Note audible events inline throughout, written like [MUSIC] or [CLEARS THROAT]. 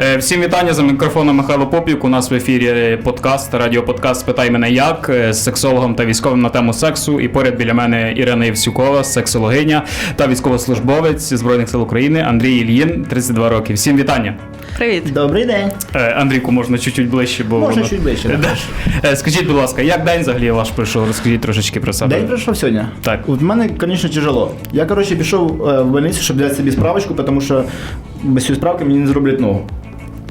Е, Всім вітання за мікрофоном Михайло Попік. У нас в ефірі подкаст, радіоподкаст Спитай мене як е, з сексологом та військовим на тему сексу. І поряд біля мене Ірина Євсюкова, сексологиня та військовослужбовець Збройних сил України Андрій Ільїн, 32 роки. Всім вітання. Привіт. Добрий день. Е, Андрійку, можна чуть-чуть ближче, бо Можна воно- чуть ближче, да. Скажіть, будь ласка, як день взагалі ваш пройшов? Розкажіть трошечки про себе. День пройшов сьогодні. Так. В мене, звісно, тяжело. Я, коротше, пішов в больницю, щоб взяти собі справочку, тому що без цієї справки мені не зроблять ногу.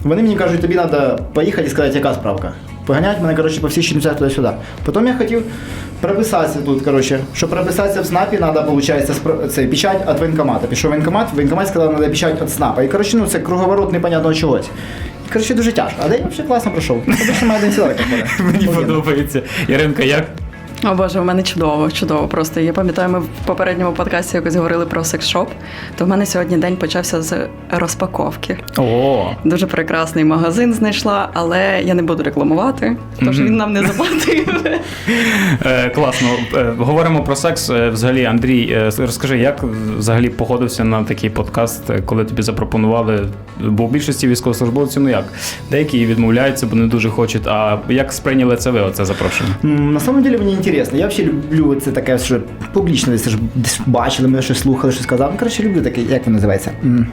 Вони мені кажуть, тобі треба поїхати і сказати, яка справка. Поганять мене, коротше, по всіх Чернівцях туди-сюди. Потім я хотів прописатися тут, коротше. Щоб прописатися в СНАПі, треба, виходить, спро- це, печать від воєнкомата. Пішов в воєнкомат, воєнкомат сказав, треба печать від СНАПа. І, коротше, ну, це круговорот непонятного чогось. І, коротше, дуже тяжко. А день взагалі класно пройшов. [LAUGHS] Обично сюди. Мені подобається. Іринка, як? О Боже, у мене чудово, чудово. Просто я пам'ятаю, ми в попередньому подкасті якось говорили про секс-шоп. То в мене сьогодні день почався з розпаковки. О, Дуже прекрасний магазин знайшла, але я не буду рекламувати, тож він нам не заплатив. Е, класно. Е, говоримо про секс. Е, Взагалі, Андрій, розкажи, як взагалі погодився на такий подкаст, коли тобі запропонували? Бо в більшості військовослужбовців, ну як, деякі відмовляються, бо не дуже хочуть. А як сприйняли це ви, оце запрошення? На самом деле мені інтересно. Я взагалі люблю це таке, що публічно десь десь бачили, мене щось слухали, щось казав. Ну, коротше, люблю таке, як воно називається? М,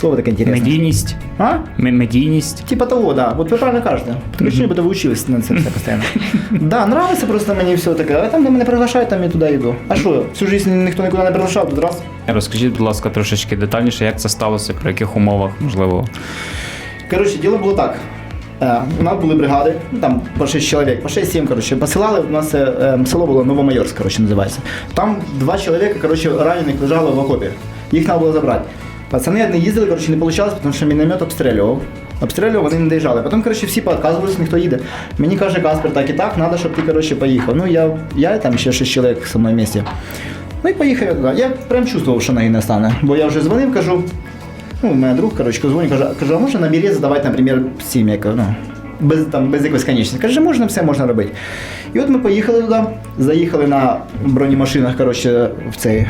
Слово таке інтересне. Медійність. А? М- Медійність. Типа того, да. Вот ви правильно кажете. Що ніби ви учились на це все постійно. Да, нравиться просто мені все таке. А там, де мене приглашають, там я туди йду. А що, всю життя ніхто нікуди не приглашав, тут раз. Розкажіть, будь ласка, трошечки детальніше, як це сталося, при яких умовах, можливо. Коротше, діло було так. Е, у нас були бригади, ну там по 6 чоловік, по 6-7, коротше, посилали. У нас е, е, село було Новомайорськ, коротше, називається. Там два чоловіка, коротше, ранених лежали в окопі. Їх треба було забрати. Пацани одні їздили, коротше, не вийшло, тому що міномет обстрілював. Обстрілював, вони не доїжджали. Потім, коротше, всі поотказувалися, ніхто їде. Мені каже Каспер, так і так, треба, щоб ти, коротше, поїхав. Ну, я, я там ще 6 чоловік зі мною в місті. Ну і поїхав я туди. Я прям чувствував, що ноги не стане. Бо я вже дзвонив, кажу, Ну, у мене друг, коротше, дзвонить, каже, а можна набірі задавати, наприклад, сім, як, ну, без, там, без якоїсь конечності. Каже, можна, все можна робити. І от ми поїхали туди, заїхали на бронемашинах, коротше, в цей,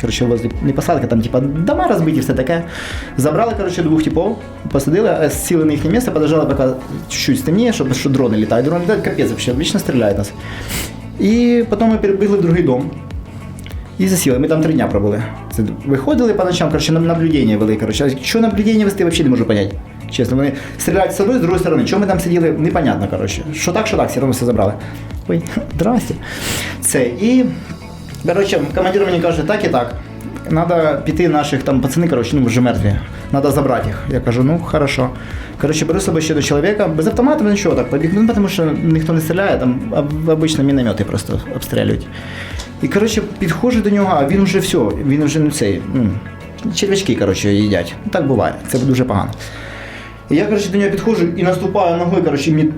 коротше, возле, не посадка, там, типа, дома розбиті, все таке. Забрали, коротше, двох типов, посадили, е, сіли на їхнє місце, подождали, поки чуть-чуть стемніє, щоб що дрони літають. Дрони літають, капець, взагалі, вічно стріляють нас. І потім ми перебігли в другий дом. І засіли. Ми там три дня пробули. Це виходили по ночам, коротше, на- наблюдення вели. Коротше. Що наблюдення вести, взагалі не можу поняти. Чесно, вони стріляють з одної, з другої сторони. Чому ми там сиділи, непонятно, коротше. Що так, що так, все одно все забрали. Ой, [LAUGHS] здрасте. Це. І, коротше, командир мені каже, так і так. Надо піти наших там пацани, коротше, ну вже мертві. Надо забрати їх. Я кажу, ну хорошо. Коротше, беру з ще до чоловіка. Без автомата нічого так побіг. Ну, тому що ніхто не стріляє, там об- обично міномети просто обстрілюють. І коротше, підходжу до нього, а він вже все, він вже не цей. Ну, червячки, коротше, їдять. Ну, так буває, це дуже погано. І я, коротше, до нього підходжу і наступаю ногою, коротше, мені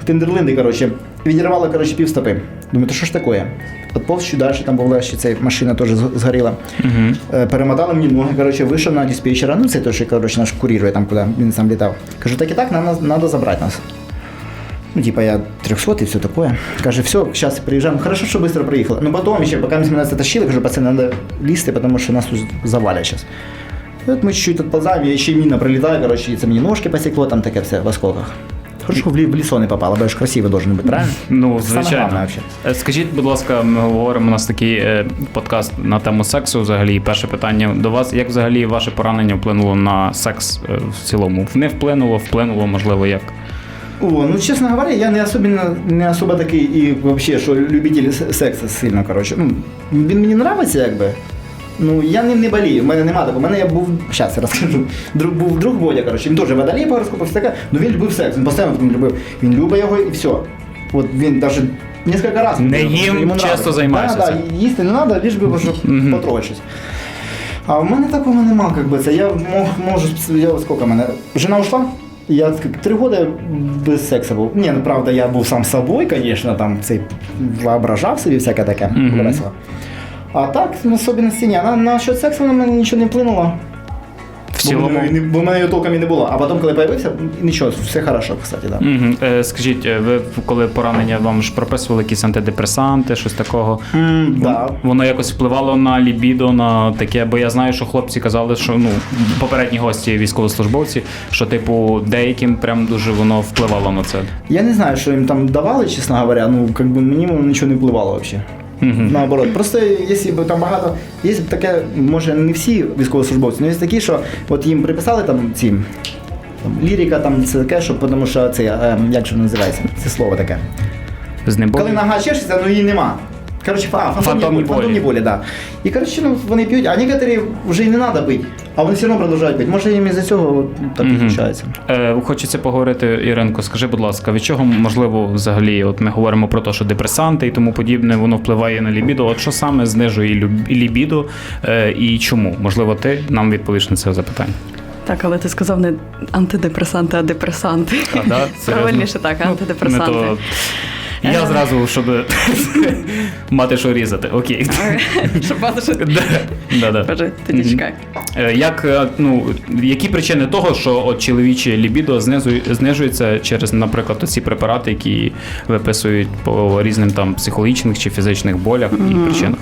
в тендерлинди, коротше, відірвало, коротше, півстопи. Думаю, то що ж таке? От повз ще далі, там була ще ця машина теж з- згоріла. Е, Перемотали мені ноги, коротше, вийшов на диспетчера, ну це той, що, коротше, наш курірує там, куди він сам літав. Кажу, так і так, нам треба забрати нас. Ну, типа, я 300 и все такое. Каже, все, сейчас приезжаем. Хорошо, что быстро приехала. Но потом еще, пока мы нас затащили, кажу, пацаны, надо листы, потому что нас тут завалят сейчас. И вот мы чуть-чуть отползаем, я еще и мина пролетаю, короче, и це мені ножки посекло, там таке все в осколках. Хорошо, в, лі- лісо не попало, бо ж красиво должен бути, правильно? Ну, звичайно. Е, Скажіть, будь ласка, ми говоримо у нас такий е, подкаст на тему сексу. Взагалі, перше питання до вас: як взагалі ваше поранення вплинуло на секс е, в цілому? Не вплинуло, вплинуло, можливо, як? О, ну честно говоря, я не особенно, не особо такий і вообще, що любитель с- сексу сильно, коротше. Ну, він мені нравиться, якби. Ну, я ним не болію, в мене нема такого. У мене я був, зараз я розкажу, друг, був друг Бодя, коротше, він теж водолій по гороскопу, все таке, ну він любив секс, він постійно він любив. Він любить його і все. От він навіть кілька разів. Не їм, йому часто займається цим. да, їсти не треба, лиш би щоб щось. А в мене такого нема, как бы, це я мог, можу, я от сколько мене, жена ушла, я три года без секса був. Ні, ну правда, я був сам собою, звісно, там цей воображав собі всяке таке, Мгм. А так, особливості ні. На, на счет сексу на мене нічого не вплинуло. цілому- Бо, в мене- бо мене його толком і не було. А потім, коли появився, нічого, все хорошо, кстати, да. Угу. Е, скажіть, е, ви коли поранення вам ж прописували якісь антидепресанти, щось такого? М, да. Воно якось впливало на лібідо, на таке, бо я знаю, що хлопці казали, що ну попередні гості, військовослужбовці, що типу деяким прям дуже воно впливало на це. Я не знаю, що їм там давали, чесно говоря, ну, как бы мені воно нічого не впливало взагалі. Наоборот, просто якщо б там багато, є таке, може не всі військовослужбовці, але є такі, що от їм приписали там ці. Там, лірика там це таке, що тому що це е, як же воно називається? Це слово таке. З Коли нога чешеться, ну її нема. Коротше, фа, фантомні, Фантомні болі, болі. да. І коротше, ну, вони п'ють, а некоторі вже й не треба пити, а вони все одно продовжують пити. Може їм із-за цього от, так і Мгм. Е, хочеться поговорити, Іринко, скажи, будь ласка, від чого можливо взагалі? От ми говоримо про те, що депресанти і тому подібне, воно впливає на лібідо. От що саме знижує люб- лібідо е, і чому? Можливо, ти нам відповіш на це запитання. Так, але ти сказав не антидепресанти, а депресанти. А, да? [LAUGHS] Серйозно? Правильніше так, Ну, антидепресанти. не то- Я Е. зразу, щоб [LAUGHS] мати що різати. Окей. Щоб мати що- [LAUGHS] чекай. Е, Як, е, ну, які причини того, що от чоловіче лібідо знижується через, наприклад, ці препарати, які виписують по різним там психологічних чи фізичних болях і причинах?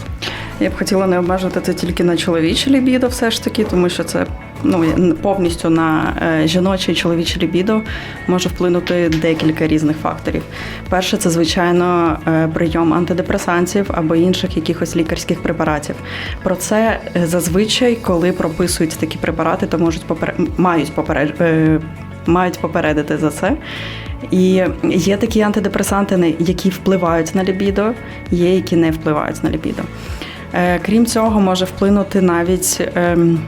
Я б хотіла не обмежувати це тільки на чоловіче лібідо, все ж таки, тому що це ну повністю на е, жіноче і чоловіче лібідо може вплинути декілька різних факторів. Перше, це звичайно е, прийом антидепресантів або інших якихось лікарських препаратів. Про це е, зазвичай, коли прописують такі препарати, то можуть попер... мають поперед... мають попередити за це. І є такі антидепресанти, які впливають на лібідо, є які не впливають на лібідо. Крім цього, може вплинути навіть ем,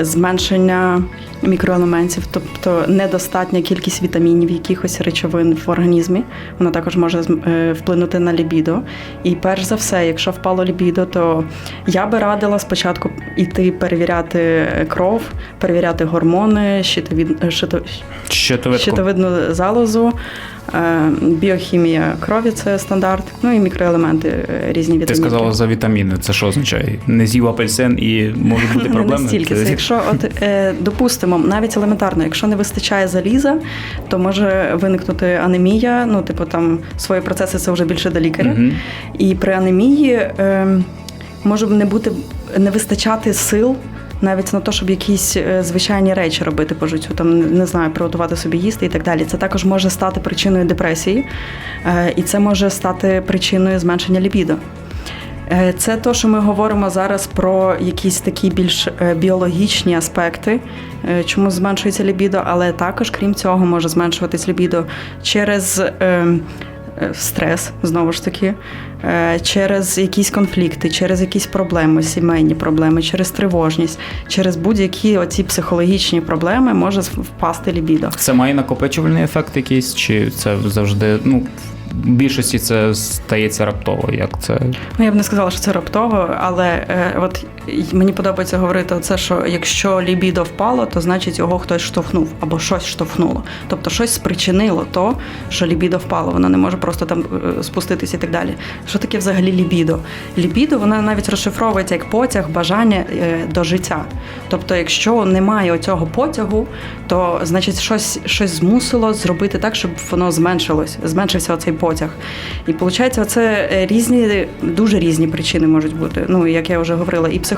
зменшення мікроелементів, тобто недостатня кількість вітамінів, якихось речовин в організмі. Воно також може е, вплинути на лібідо. І перш за все, якщо впало лібідо, то я би радила спочатку йти перевіряти кров, перевіряти гормони, щитовід... щито- щитовидну залозу, е, біохімія крові це стандарт, ну і мікроелементи е, різні Ти вітаміни. сказала за вітаміни. Це що означає? Не з'їв апельсин і можуть бути [LAUGHS] Не проблеми? настільки. Це- якщо, от е, допустимо, навіть елементарно, якщо не вистачає заліза, то може виникнути анемія. Ну, типу, там свої процеси це вже більше до лікаря. Мгм. І при анемії е, може не бути не вистачати сил. Навіть на те, щоб якісь е, звичайні речі робити по життю, там не знаю, приготувати собі їсти і так далі. Це також може стати причиною депресії, е, і це може стати причиною зменшення лібідо. Е, Це то, що ми говоримо зараз про якісь такі більш е, біологічні аспекти, е, чому зменшується лібідо, але також, крім цього, може зменшуватись лібідо через стрес, знову ж таки, через якісь конфлікти, через якісь проблеми, сімейні проблеми, через тривожність, через будь-які оці психологічні проблеми може впасти лібідо. Це має накопичувальний ефект якийсь, чи це завжди, ну, більшості це стається раптово, як це. Ну, я б не сказала, що це раптово, але е, от мені подобається говорити це, що якщо лібідо впало, то значить його хтось штовхнув або щось штовхнуло. Тобто щось спричинило то, що лібідо впало. Воно не може просто там е, спуститися і так далі. Що таке взагалі лібідо? Лібідо воно навіть розшифровується як потяг, бажання е, до життя. Тобто, якщо немає оцього потягу, то значить щось, щось змусило зробити так, щоб воно зменшилось, зменшився оцей потяг. І виходить, це різні, дуже різні причини можуть бути. Ну, як я вже говорила, і психологічні,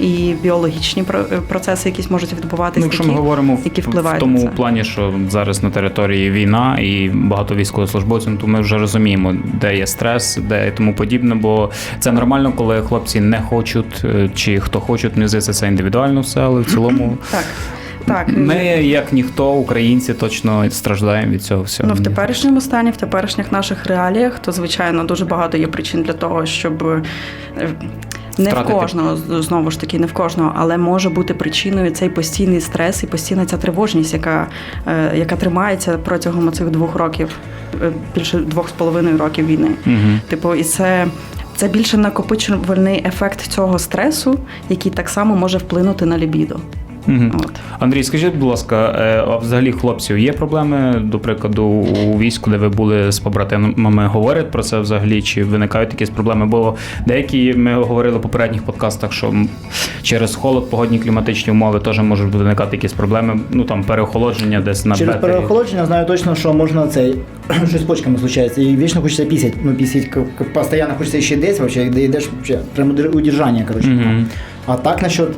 і біологічні про- процеси, якісь можуть відбуватися. Ну, якщо ми говоримо в, які в впливають тому на це. плані, що зараз на території війна і багато військовослужбовців, то ми вже розуміємо, де є стрес, де і тому подібне, бо це нормально, коли хлопці не хочуть, е, чи хто хочуть, мені здається, це індивідуально все, але в цілому. [CLEARS THROAT] Так. Так, Ми, як ніхто, українці, точно страждаємо від цього всього. Ну, в теперішньому стані, в теперішніх наших реаліях, то звичайно дуже багато є причин для того, щоб е, не Втратити. в кожного знову ж таки, не в кожного, але може бути причиною цей постійний стрес і постійна ця тривожність, яка, е, яка тримається протягом цих двох років, е, більше двох з половиною років війни. Угу. Типу, і це. Це більше накопичувальний ефект цього стресу, який так само може вплинути на лібідо. Мгм. От. Андрій, скажіть, будь ласка, е, а взагалі хлопців є проблеми, до прикладу, у війську, де ви були з побратимами, говорять про це взагалі, чи виникають якісь проблеми? Бо деякі ми говорили в попередніх подкастах, що через холод, погодні кліматичні умови теж можуть виникати якісь проблеми, ну там переохолодження десь на Через бетері. переохолодження знаю точно, що можна цей [CLEARS THROAT] щось з почками случається. І вічно хочеться пісять. Ну, пісять, постійно хочеться ще десь, вообще, де йдеш прямо удержання, коротше. Мгм. А так насчет,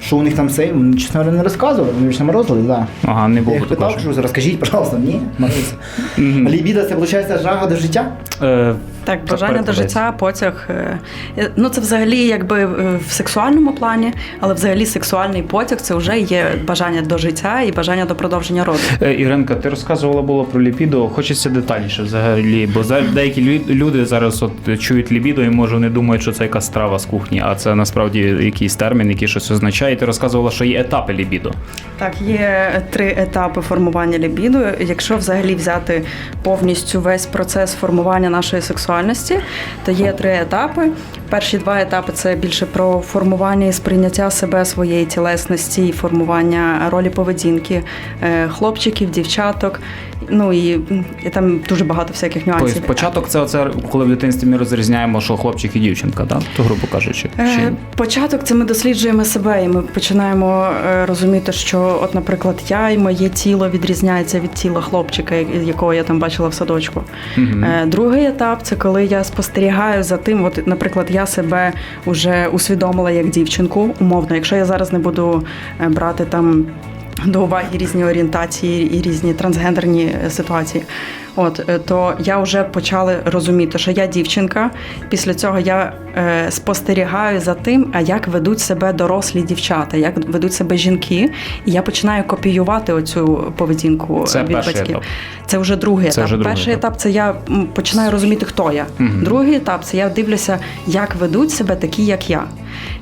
що у них там це, вони, чесно говоря, не розказували, вони ж не морозили, да. Ага, не Я було їх питав, такого. що розкажіть, пожалуйста, ні, морозиться. Мгм. Лібіда це виходить жага до життя? Е, Так, бажання до перекладається. життя, потяг. е, е, Ну, це взагалі якби е, в сексуальному плані, але взагалі сексуальний потяг це вже є бажання до життя і бажання до продовження роду. Е, Іринка, ти розказувала було про лібідо. Хочеться детальніше взагалі, бо за- деякі лю- люди зараз от чують лібідо і може вони думають, що це якась страва з кухні, а це насправді якийсь термін, який щось означає. Ти розказувала, що є етапи лібідо. Так, є три етапи формування лібіду. Якщо взагалі взяти повністю весь процес формування нашої сексуальності, то є три етапи. Перші два етапи це більше про формування і сприйняття себе, своєї тілесності, і формування ролі поведінки е, хлопчиків, дівчаток. Ну і, і там дуже багато всяких нюансів. Тобто початок це оце, коли в дитинстві ми розрізняємо, що хлопчик і дівчинка, так? То грубо кажучи. Чи Е. Початок це ми досліджуємо себе, і ми починаємо е, розуміти, що, от, наприклад, я і моє тіло відрізняється від тіла хлопчика, якого я там бачила в садочку. Е, Другий етап це коли я спостерігаю за тим, от, наприклад, я себе вже усвідомила як дівчинку, умовно, якщо я зараз не буду е, брати там. До уваги різні орієнтації і різні трансгендерні ситуації. От е, то я вже почала розуміти, що я дівчинка. Після цього я е, спостерігаю за тим, а як ведуть себе дорослі дівчата, як ведуть себе жінки, і я починаю копіювати оцю поведінку Це від батьків. етап. Це вже другий Це етап. вже другий Перший етап. етап це я починаю розуміти, хто я. Мгм. Другий етап це я дивлюся, як ведуть себе такі, як я.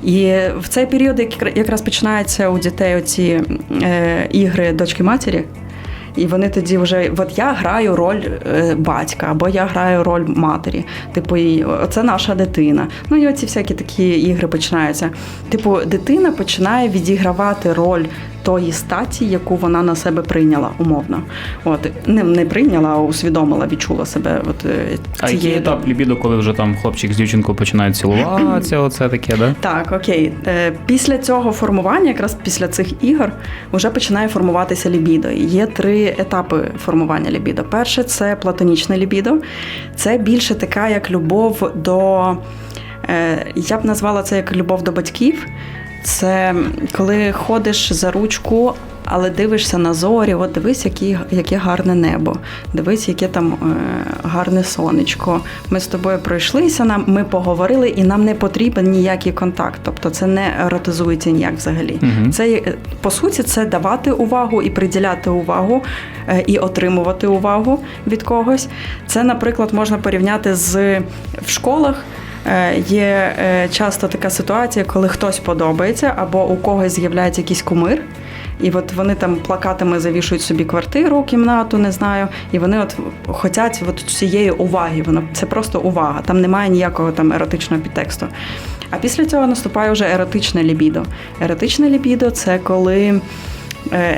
І в цей період як- якраз починаються у дітей оці е, ігри дочки матері. І вони тоді вже, от я граю роль е, батька, або я граю роль матері. Типу, і це наша дитина. Ну і оці всякі такі ігри починаються. Типу, дитина починає відігравати роль тої статі, яку вона на себе прийняла, умовно. От не, не прийняла, а усвідомила, відчула себе. От е, А який етап лібідо, коли вже там хлопчик з дівчинкою починають цілуватися, [CLEARS THROAT] оце таке, да? Так, окей. Е, Після цього формування, якраз після цих ігор, вже починає формуватися лібідо. Є три етапи формування лібідо. Перше це платонічне лібідо. Це більше така як любов до. е, Я б назвала це як любов до батьків. Це коли ходиш за ручку, але дивишся на зорі, от дивись, які, яке гарне небо, дивись, яке там е, гарне сонечко. Ми з тобою пройшлися, нам ми поговорили, і нам не потрібен ніякий контакт. Тобто це не еротизується ніяк взагалі. Мгм. Це по суті, це давати увагу і приділяти увагу, е, і отримувати увагу від когось. Це, наприклад, можна порівняти з в школах. Е, Є е, часто така ситуація, коли хтось подобається, або у когось з'являється якийсь кумир. І от вони там плакатами завішують собі квартиру, кімнату, не знаю, і вони от хочуть от цієї уваги. Воно це просто увага. Там немає ніякого там еротичного підтексту. А після цього наступає вже еротичне лібідо. Еротичне лібідо це коли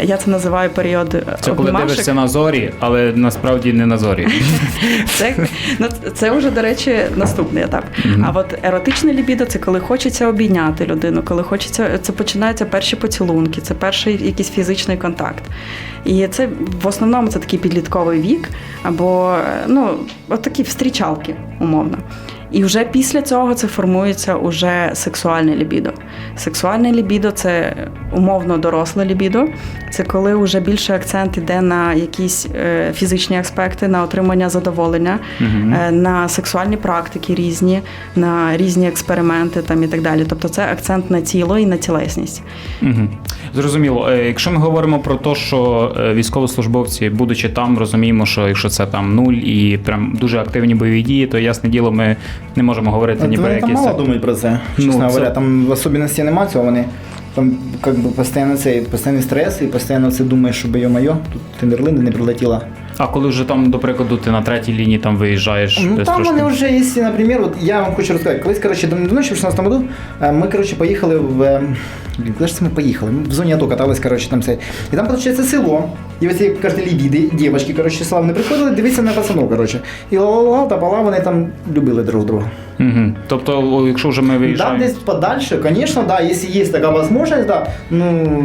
я це називаю період е, Це коли обнімашек. дивишся на зорі, але насправді не на зорі. [LAUGHS] Це, ну, це вже, до речі, наступний етап. Мгм. А от еротичне лібідо це коли хочеться обійняти людину, коли хочеться, це починаються перші поцілунки, це перший якийсь фізичний контакт. І це в основному це такий підлітковий вік, або е, ну, от такі встрічалки, умовно. І вже після цього це формується уже сексуальне лібідо. Сексуальне лібідо це умовно доросле лібідо. Це коли вже більше акцент іде на якісь е, фізичні аспекти, на отримання задоволення, е, на сексуальні практики різні, на різні експерименти там і так далі. Тобто це акцент на тіло і на тілесність. Угу. Зрозуміло. Е, Якщо ми говоримо про те, що військовослужбовці, будучи там, розуміємо, що якщо це там нуль і прям дуже активні бойові дії, то ясне діло, ми не можемо говорити ні про якісь. мало думають про це, Ну, чесно це- говоря. Там в особливості нема цього, вони там как би постійно цей постійний стрес і постійно це думаєш, що йо-моє, тут Тендерлинда не прилетіла. А коли вже там, до прикладу, ти на третій лінії там виїжджаєш, Ну десь там трошки- вони вже, якщо, наприклад, от я вам хочу розказати, колись, коротше, ще в 16 году, е, ми, коротше, поїхали в. е, Блін, куди ж це ми поїхали? Ми в зоні АТО катались, коротше, там це. І там, виходить, село. І оці, кажете, лібіди, дівчатки, коротше, славні, приходили дивитися на пацанов, коротше. І ла-ла-ла, та пала, вони там любили друг друга. Угу. Тобто, о, якщо вже ми Да, виїжджаємо. десь подальше, конечно, да, если есть такая возможность, да, ну,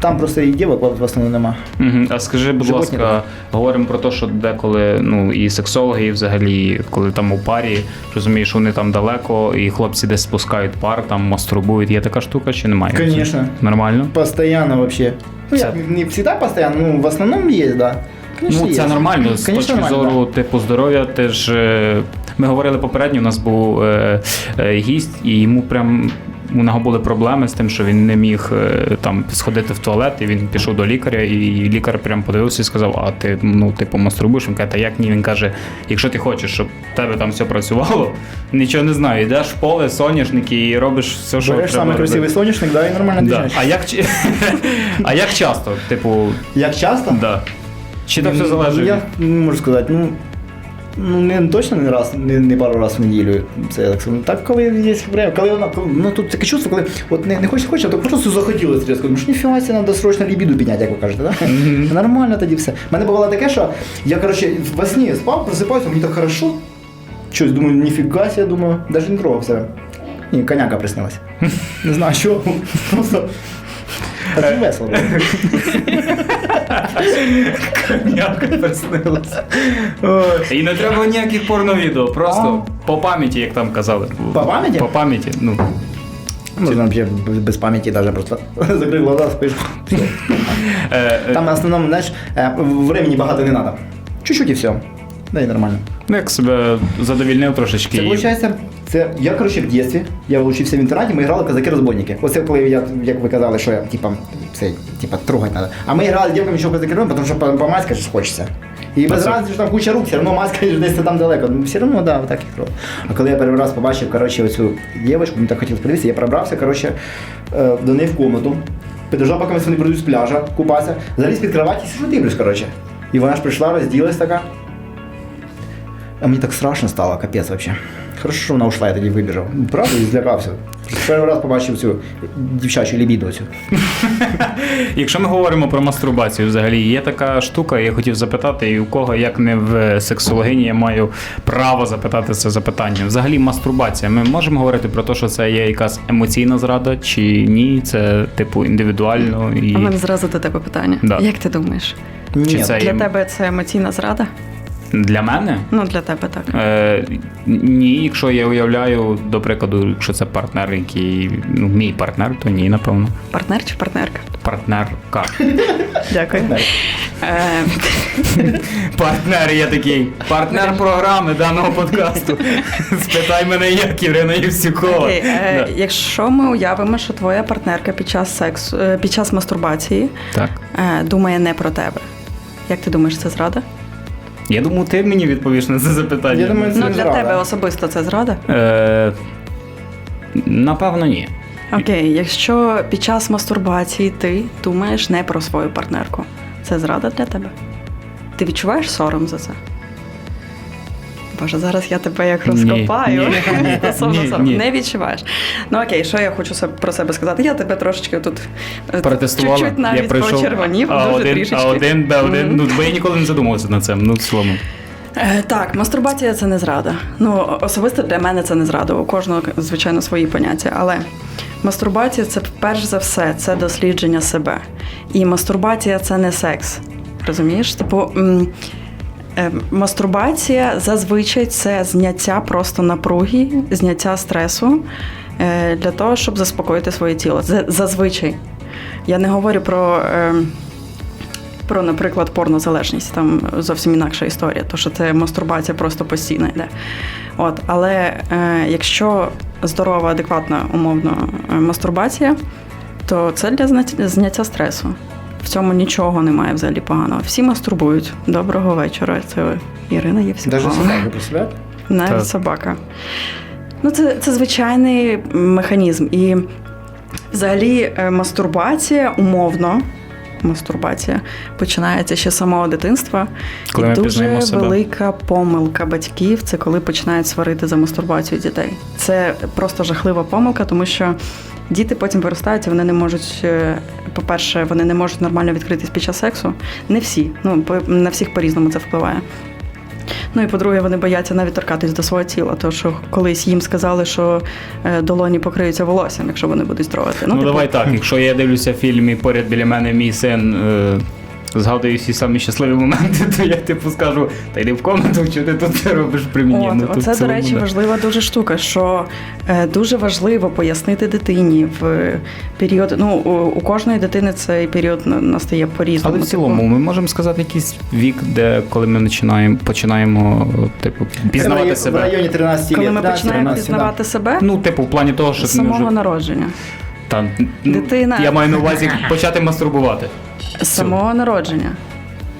там просто і дівок в основному нема. Угу. А скажи, будь Животні, ласка, говоримо про те, що деколи ну і сексологи, і взагалі, коли там у парі, розумієш, вони там далеко, і хлопці десь спускають пар, там мастурбують. Є така штука чи немає? Конечно. Нормально? Постоянно вообще. Ну, Це- не всегда постоянно, ну, в основном есть, да. Конечно, ну, це есть. нормально з Конечно, точки нормально, зору типу здоров'я. Ти ж е, ми говорили попередньо, у нас був е, е, гість, і йому прям. У нього були проблеми з тим, що він не міг е, там сходити в туалет, і він пішов до лікаря, і лікар прям подивився і сказав: А ти ну типу мастурбуєш? Він каже, та як ні? Він каже: якщо ти хочеш, щоб в тебе там все працювало, [LAUGHS] нічого не знаю, йдеш в поле, соняшники і робиш все, що Береш треба робити. красивий соняшник, да, і нормально Да. А як [LAUGHS] а як часто? Типу, Як часто? да. Чи це все Ну, залежить? Я не можу сказати, ну, ну не точно не раз, не, не пару разів в неділю. Це я так скажу. Так, коли є время, коли вона, коли, ну тут таке чувство, коли от не, не хочеш, хочеш, а то просто захотілося різко. Ну ж ніфіга, себе, треба срочно лібіду підняти, як ви кажете, да? Нормально тоді все. У мене бувало таке, що я, коротше, во сні спав, просипаюся, мені так хорошо. Щось думаю, ніфіга себе, думаю, навіть не трогався. Ні, коняка приснилась. Не знаю, що. Просто. Так весело. [LAUGHS] було. Як приснилося. І не треба ніяких порновідео, просто по пам'яті, як там казали. По пам'яті? По пам'яті. Ну. Можно вообще без памяти даже просто [LAUGHS] закрыть глаза, спишь. Е, е, Там в основном, знаешь, э, времени багато не надо. Чуть-чуть і все. Да і нормально. ну, як себе задовільнив трошечки. Це виходить, це я, коротше, в дитинстві, я вчився в інтернаті, ми грали казаки-розбойники. Оце коли я, як ви казали, що я, типа, це, типа, трогати треба. А ми грали дівками ще в казаки-розбойники, тому що по- помаськати ж хочеться. І без разниці, що там куча рук, все одно маска ж десь там далеко. Ну, все одно, да, так і трохи. А коли я перший раз побачив, коротше, оцю дівчинку, мені так хотілося подивитися, я пробрався, коротше, е, до неї в комнату. Підожав, поки вони прийдуть з пляжа, купатися, заліз під кровать і сижу дивлюсь, коротше. І вона ж прийшла, розділась така. А мені так страшно стало, капець вообще. Хорошо, що вона ушла, я тоді вибіжав. Правда, і злякався. Перший раз побачив цю дівчачу лібідоцю. [LAUGHS] Якщо ми говоримо про мастурбацію, взагалі є така штука, я хотів запитати, і у кого, як не в сексологині, я маю право запитати це запитання. Взагалі, мастурбація. Ми можемо говорити про те, що це є якась емоційна зрада, чи ні? Це типу індивідуально і У мене зразу до тебе питання. Да. Як ти думаєш? Чи Ні, це- Для Ем. тебе це емоційна зрада? Для мене. Ну, для тебе так. Е, ні, якщо я уявляю, до прикладу, якщо це партнер, який ну, мій партнер, то ні, напевно. Партнер чи партнерка? Партнерка. [LAUGHS] Дякую. Е, Партнер я такий. Партнер програми даного подкасту. [LAUGHS] Спитай мене, як Ірина Євсюкова. Е. Якщо ми уявимо, що твоя партнерка під час сексу, е, під час мастурбації думає не про тебе. Як ти думаєш, це зрада? Я думаю, ти мені відповіш на це запитання. Я думаю, Це ну, не для зрада. тебе особисто це зрада? Е, напевно, ні. Окей, якщо під час мастурбації ти думаєш не про свою партнерку, це зрада для тебе? Ти відчуваєш сором за це? Боже, зараз я тебе як розкопаю. ні, Стосовно ні, ні. Не відчуваєш. Ну окей, що я хочу про себе сказати? Я тебе трошечки тут е, Протестувала. чуть-чуть навіть я прийшов, почервонів, а дуже один, трішечки. А один, да, один, Мгм. ну, бо я ніколи не задумувався над цим, ну, в цілому. Е, Так, мастурбація це не зрада. Ну, особисто для мене це не зрада. У кожного, звичайно, свої поняття. Але мастурбація це перш за все це дослідження себе. І мастурбація це не секс. Розумієш? Типу, мастурбація зазвичай це зняття просто напруги, зняття стресу е, для того, щоб заспокоїти своє тіло. Зазвичай. Я не говорю про. е, про, наприклад, порнозалежність, там зовсім інакша історія, то що це мастурбація просто постійно йде. От, але е, якщо здорова, адекватна, умовно е, мастурбація, то це для зняття стресу. В цьому нічого немає взагалі поганого. Всі мастурбують. Доброго вечора. Це ви. Ірина Євсіпова. Навіть собака, представляєте? Навіть так. собака. Ну, це, це звичайний механізм. І взагалі е, мастурбація умовно. Мастурбація починається ще з самого дитинства. Коли і дуже велика помилка батьків це коли починають сварити за мастурбацію дітей. Це просто жахлива помилка, тому що Діти потім виростають, і вони не можуть. Е, по-перше, вони не можуть нормально відкритись під час сексу. Не всі, ну на всіх по-різному це впливає. Ну і по-друге, вони бояться навіть торкатись до свого тіла, тому що колись їм сказали, що е, долоні покриються волоссям, якщо вони будуть здоровити. Ну, ну типу... давай так. Якщо я дивлюся фільм і поряд біля мене мій син е, згадую всі самі щасливі моменти, [LAUGHS] то я типу скажу, та йди в комнату, що ти тут це робиш при мені. Ну, тут до речі, буде. важлива дуже штука, що е, дуже важливо пояснити дитині в е, період. Ну, у кожної дитини цей період настає по-різному. Але в типу. цілому ми можемо сказати якийсь вік, де коли ми починаємо починаємо типу пізнавати Район, себе в районі 13 Коли ми починаємо 13, пізнавати 13, себе, ну типу, в плані того, що з самого вже... народження. Та, ну, Дитина. Я маю на увазі почати мастурбувати. З самого народження.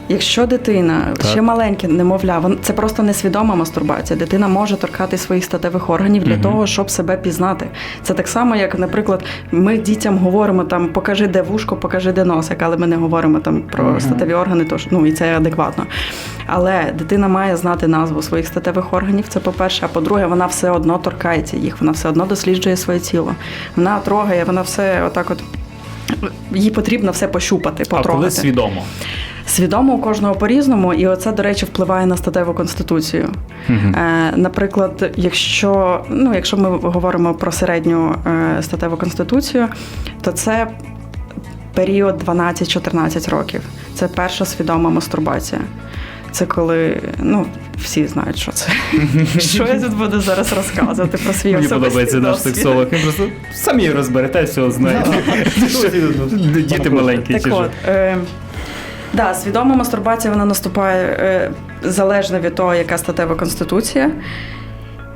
Якщо дитина так. ще маленьке немовля, це просто несвідома мастурбація. Дитина може торкати своїх статевих органів для угу. того, щоб себе пізнати. Це так само, як, наприклад, ми дітям говоримо там покажи, де вушко, покажи де носик, але ми не говоримо там про угу. статеві органи, тож ну і це адекватно. Але дитина має знати назву своїх статевих органів. Це по перше. А по-друге, вона все одно торкається їх, вона все одно досліджує своє тіло. Вона трогає, вона все отак, от їй потрібно все пощупати, потрогати. А коли свідомо свідомо у кожного по-різному, і оце, до речі, впливає на статеву конституцію. Е, Наприклад, якщо ну, якщо ми говоримо про середню е, статеву конституцію, то це період 12-14 років. Це перша свідома мастурбація. Це коли ну всі знають, що це. [LAUGHS] Що я тут буду зараз розказувати про свій особистий Мені подобається наш сексолог. Він просто самі розберетеся, знаєте. Діти маленькі. Так от, е, Да, свідома мастурбація вона наступає е, залежно від того, яка статева конституція.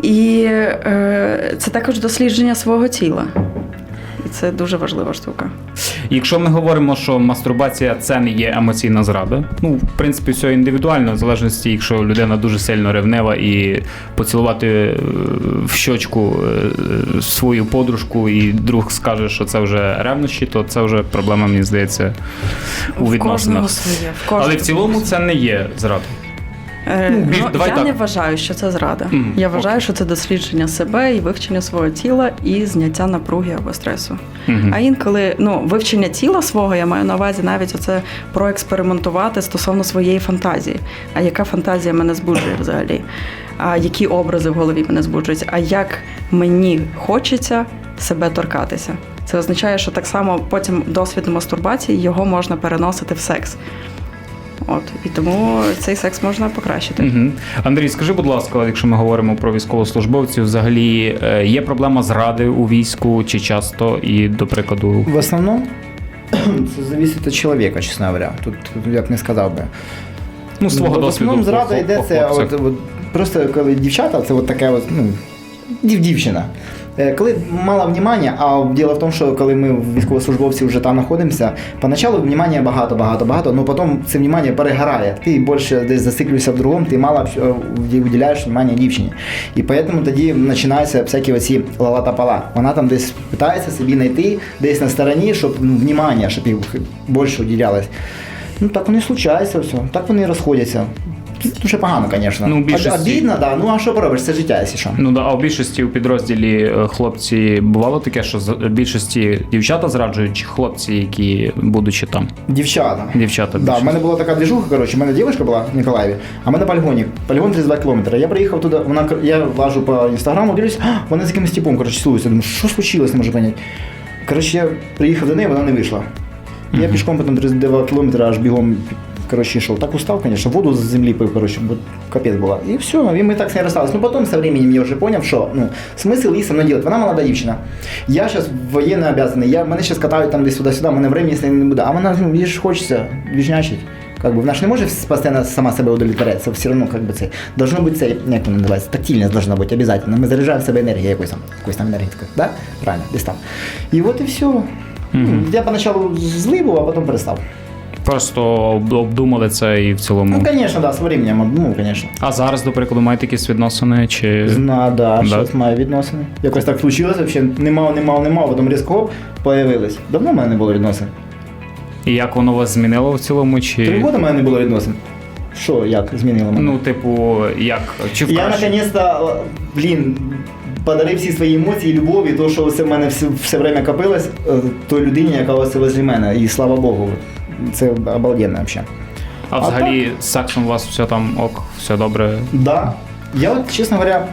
І е, це також дослідження свого тіла це дуже важлива штука. Якщо ми говоримо, що мастурбація це не є емоційна зрада, ну в принципі, все індивідуально, в залежності, якщо людина дуже сильно ревнева і поцілувати е, в щочку е, свою подружку, і друг скаже, що це вже ревнощі, то це вже проблема, мені здається, у відносинах. В своє, в Але в цілому це не є зрада. Е, ну, більш- ну, давай я так. не вважаю, що це зрада. Мгм, Я вважаю, що це дослідження себе і вивчення свого тіла і зняття напруги або стресу. Мгм. А інколи ну вивчення тіла свого я маю на увазі навіть оце проекспериментувати стосовно своєї фантазії. А яка фантазія мене збуджує взагалі? А які образи в голові мене збуджують? А як мені хочеться себе торкатися? Це означає, що так само потім досвід мастурбації його можна переносити в секс. От і тому цей секс можна покращити. Угу. Андрій, скажи, будь ласка, якщо ми говоримо про військовослужбовців, взагалі е, є проблема зради у війську чи часто і до прикладу в основному [CLEARS THROAT] це залежить від чоловіка, чесно говоря. Тут як не сказав би. Ну, свого ну, досвіду. В основному зрада йдеться, от, от, просто коли дівчата, це от таке от, ну, дівчина. Е, коли мало внимання, а діло в тому, що коли ми військовослужбовці вже там знаходимося, поначалу внимання багато, багато, багато, але потім це внимання перегорає. Ти більше десь засиклюєшся в другому, ти мало е, виділяєш внимання дівчині. І тому тоді починаються всякі оці лалатапала. Вона там десь питається собі знайти, десь на стороні, щоб ну, внимання, щоб їх більше уділялось. Ну так вони случаються, все, так вони розходяться дуже погано, звісно. Ну, більшості... Обідно, да. Ну а що поробиш? Це життя, якщо. Ну да, а в більшості у підрозділі е, хлопці бувало таке, що з більшості дівчата зраджують чи хлопці, які будучи там. Дівчата. Дівчата. Да, в мене була така двіжуха. коротше, в мене дівчинка була в Ніколаєві, а в мене полігоні. Полігон 32 кілометри. Я приїхав туди, вона я лажу по інстаграму, дивлюсь, вона з якимось типом, коротше, цілується. Думаю, що случилось, не можу понять. Коротше, я приїхав до неї, вона не вийшла. Я пішком потім 32 кілометри аж бігом короче, шел. Так устал, конечно, воду с земли пил, короче, капец была. И все, и мы так с ней расстались. Но потом со временем я уже понял, что ну, смысл їй со мною делать. Вона молода дівчина. Я зараз воєнно обязанный. Я, мене зараз катають там десь сюди-сюди, мене времени з нею не буде. А вона, ну, їй ж хочеться віжнячить. Как бы, вона ж не може постійно сама себе удовлетворяться, все равно как бы це. Должно бути це, як ну, воно називається, тактильність должна бути обязательно. Ми заряджаємо себе енергією якоюсь там, якоюсь там енергетикою, да? Правильно, десь там. І от і все. Mm-hmm. Я поначалу злий був, а потім перестав. Просто обдумали це і в цілому. Ну, звісно, да, з временем обдумав, звісно. А зараз, до прикладу, маєте якісь відносини чи. На, да, да. щось маю відносини. Якось так случилось, взагалі не мав, не мав, не мав, потім різко появились. Давно в мене не було відносин. І як воно вас змінило в цілому? чи... Три роки в мене не було відносин. Що, як змінило мене? Ну, типу, як чи Я наконец-то, блін, подарив всі свої емоції, любов і то, що все в мене все, все время копилось, е, той людині, яка ось возле мене. І слава Богу це обалденно взагалі. А взагалі з сексом у вас все там ок, все добре. Да. Я от, честно говоря,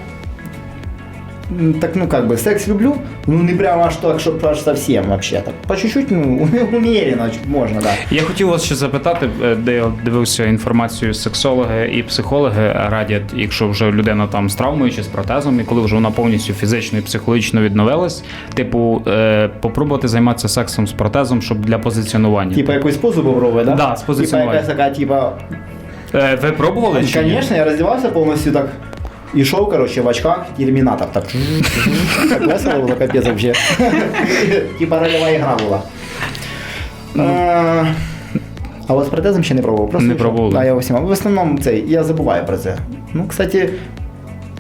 так, ну как бы, секс люблю, ну не прямо аж так, чтобы аж совсем вообще. Так, по чуть-чуть, ну, [LAUGHS] умеренно можно, да. Я хотів вас ще запитати, е, де я дивився інформацію, сексологи і психологи радять, якщо вже людина там з травмою чи з протезом, і коли вже вона повністю фізично і психологічно відновилась, типу, е, попробувати займатися сексом з протезом, щоб для позиціонування. Типа якусь позу попробовать, да? Да, з Типа якась така, типа, Е, ви пробували? чи ні? я раздевался полностью так, и шел, короче, в очках, терминатор, так, [LAUGHS] так весело было, капец вообще. [LAUGHS] Типа ролевая игра была. Е, А от з протезом ще не пробував. Просто Не йшов. пробували. Да, я всім. В основному цей, я забуваю про це. Ну, кстати,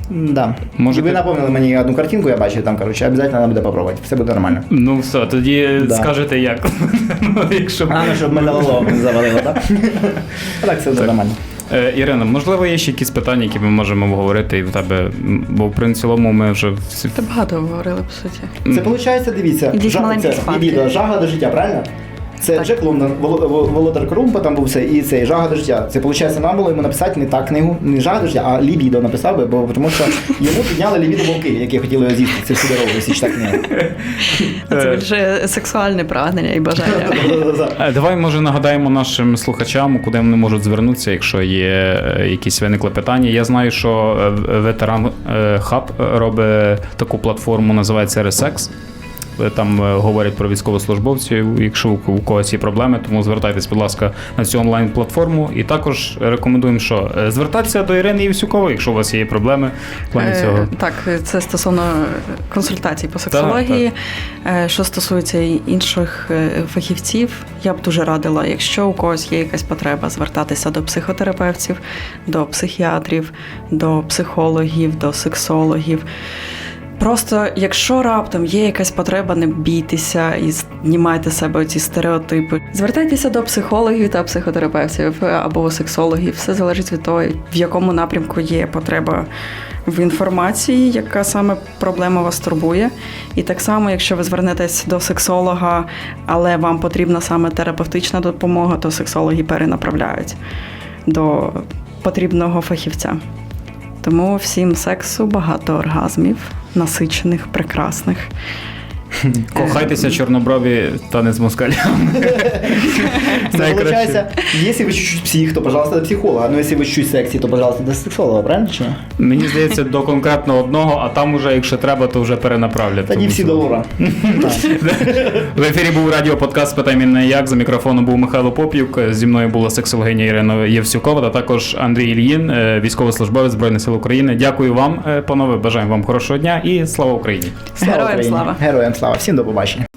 да. Можете- Ви напомнили мені одну картинку, я бачив там, коротше, обов'язково треба буде попробувати. Все буде нормально. Ну все, тоді Да. скажете як. [LAUGHS] ну, якщо... Головне, щоб металолом не завалило, так? А так, все буде нормально. Е, Ірина, можливо, є ще якісь питання, які ми можемо обговорити і в тебе, бо в цілому ми вже всі. Та багато говорили, по суті. Це виходить, дивіться, Ідіть жа- маленьких це спадків. відео жага до життя, правильно? Це Так. Джек Лондон, Воло- Во- Володар Крумпа там був все, і цей жага до життя. Це виходить, нам було йому написати не так книгу, не жага до життя, а лібідо написав би, бо тому що йому підняли лібідо вовки, які хотіли його з'їсти. Це всі дорогу, всі читати книгу. Це більше сексуальне прагнення і бажання. [LAUGHS] Е, Давай, може, нагадаємо нашим слухачам, куди вони можуть звернутися, якщо є е, якісь виникли питання. Я знаю, що е, ветеран хаб робить таку платформу, називається Ресекс. Е, Там е, говорять про військовослужбовців, якщо у когось є проблеми, тому звертайтесь, будь ласка, на цю онлайн-платформу. І також рекомендуємо, що е, звертатися до Ірини Євсюкової, якщо у вас є проблеми в плані Е, цього. Так, це стосовно консультацій по сексології. Е, Що стосується інших е, фахівців, я б дуже радила, якщо у когось є якась потреба, звертатися до психотерапевтів, до психіатрів, до психологів, до сексологів. Просто якщо раптом є якась потреба, не бійтеся і знімайте себе ці стереотипи. Звертайтеся до психологів та психотерапевтів або сексологів. Все залежить від того, в якому напрямку є потреба в інформації, яка саме проблема вас турбує. І так само, якщо ви звернетесь до сексолога, але вам потрібна саме терапевтична допомога, то сексологи перенаправляють до потрібного фахівця. Тому всім сексу, багато оргазмів, насичених, прекрасних. [LAUGHS] Кохайтеся чорноброві та не з москалями. [LAUGHS] Виходить, якщо ви чуть-чуть псих, то, пожалуйста, до психолога. Ну, якщо ви чуть сексі, то, пожалуйста, до сексолога, правильно чи ні? Мені здається, до конкретно одного, а там уже, якщо треба, то вже перенаправлять. Тоді Тому всі до Лора. [LAUGHS] В ефірі був радіоподкаст «Спитай мене як». За мікрофоном був Михайло Поп'юк. Зі мною була сексологиня Ірина Євсюкова та також Андрій Ільїн, е, військовослужбовець Збройних сил України. Дякую вам, е, панове. Бажаємо вам хорошого дня і слава Україні! Героям слава! Героям слава. Всім до побачення.